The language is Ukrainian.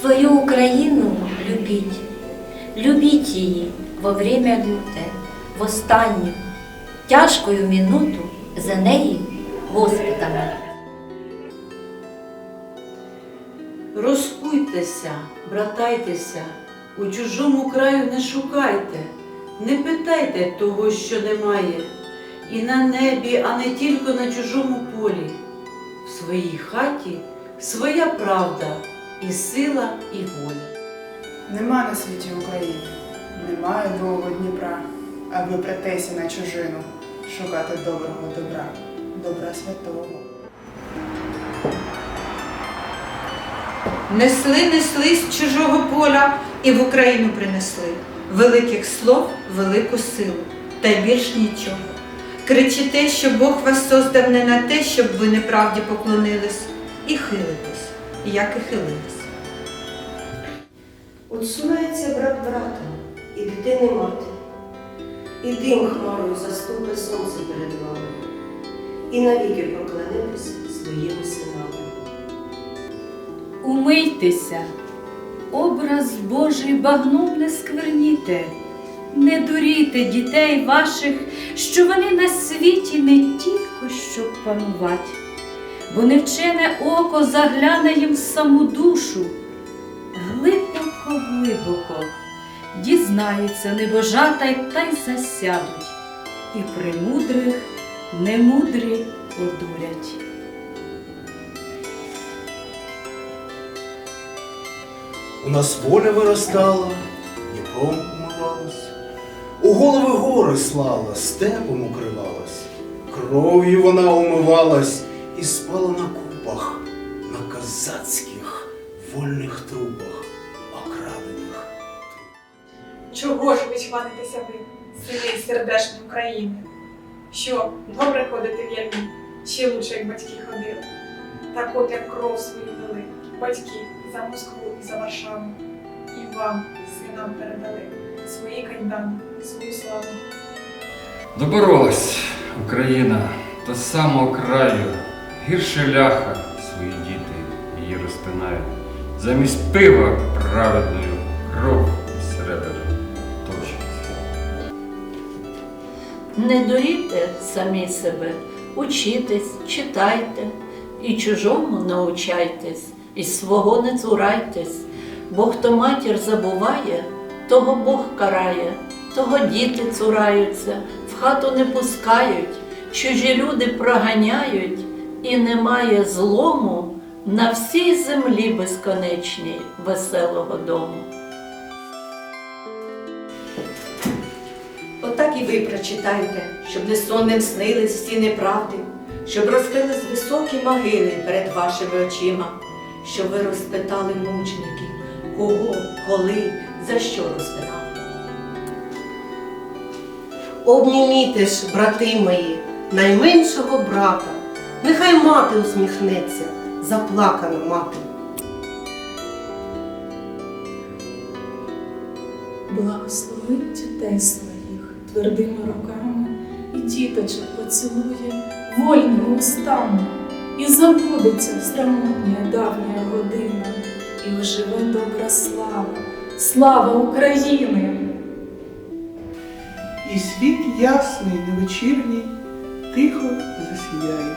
Свою Україну любіть, любіть її во время люте, в останню, тяжкою минуту за неї Господа. Розкуйтеся, братайтеся, у чужому краю не шукайте, не питайте того, що немає, і на небі, а не тільки на чужому полі. В своїй хаті своя правда, і сила, і воля. Нема на світі України, немає другого Дніпра, аби претеся на чужину, шукати доброго добра, добра святого. Несли, несли з чужого поля і в Україну принесли великих слов, велику силу, та більш нічого. Кричите, що Бог вас создав не на те, щоб ви неправді поклонились, і хилитесь, як і хилились. Отсувається брат брата, і дитини мати, і дим хмарою заступи сонце перед вами, і навіки поклонитись своїми синами. Умийтеся, образ Божий багном не скверніте, не дуріте дітей ваших, що вони на світі не тільки щоб панувати, бо невчене око загляне їм в саму душу, глибоко, глибоко дізнаються небожата й та й засядуть, і премудрих немудрі одурять. У нас воля виростала, Дніпром умивалась, у голови гори слала, степом укривалась, кров'ю вона умивалась і спала на купах, на козацьких вольних трупах, окрадених. Чого ж ви чванитеся ви, сини сердешні України? Що, добре ходити в ярмі, ще лучше, як батьки ходили. Так от як кров свою дали, батьки за Москву і за Варшаву. І вам, синам, передали свої кайдани, свою славу. Доборолась Україна до самого краю, гірше ляха свої діти її розпинають. Замість пива праведною кров і серебряну точить. Не дуріте самі себе, учітесь, читайте, і чужому научайтесь, і свого не цурайтесь, бо хто матір забуває, того Бог карає, того діти цураються, в хату не пускають, чужі люди проганяють, і немає злому на всій землі безконечній веселого дому. Отак і ви прочитайте, щоб не сонним снились всі неправди, щоб розкрились високі могили перед вашими очима, щоб ви розпитали мученики, кого, коли, за що розпинали. Обніміте ж, брати мої, найменшого брата, нехай мати усміхнеться, заплакана мати. Благословить дітей своїх твердими руками, і діточок поцілує вольними устами, і забудеться срамотня давня година, і оживе добра слава, слава України! І світ ясний, невечірній, тихо засіяє.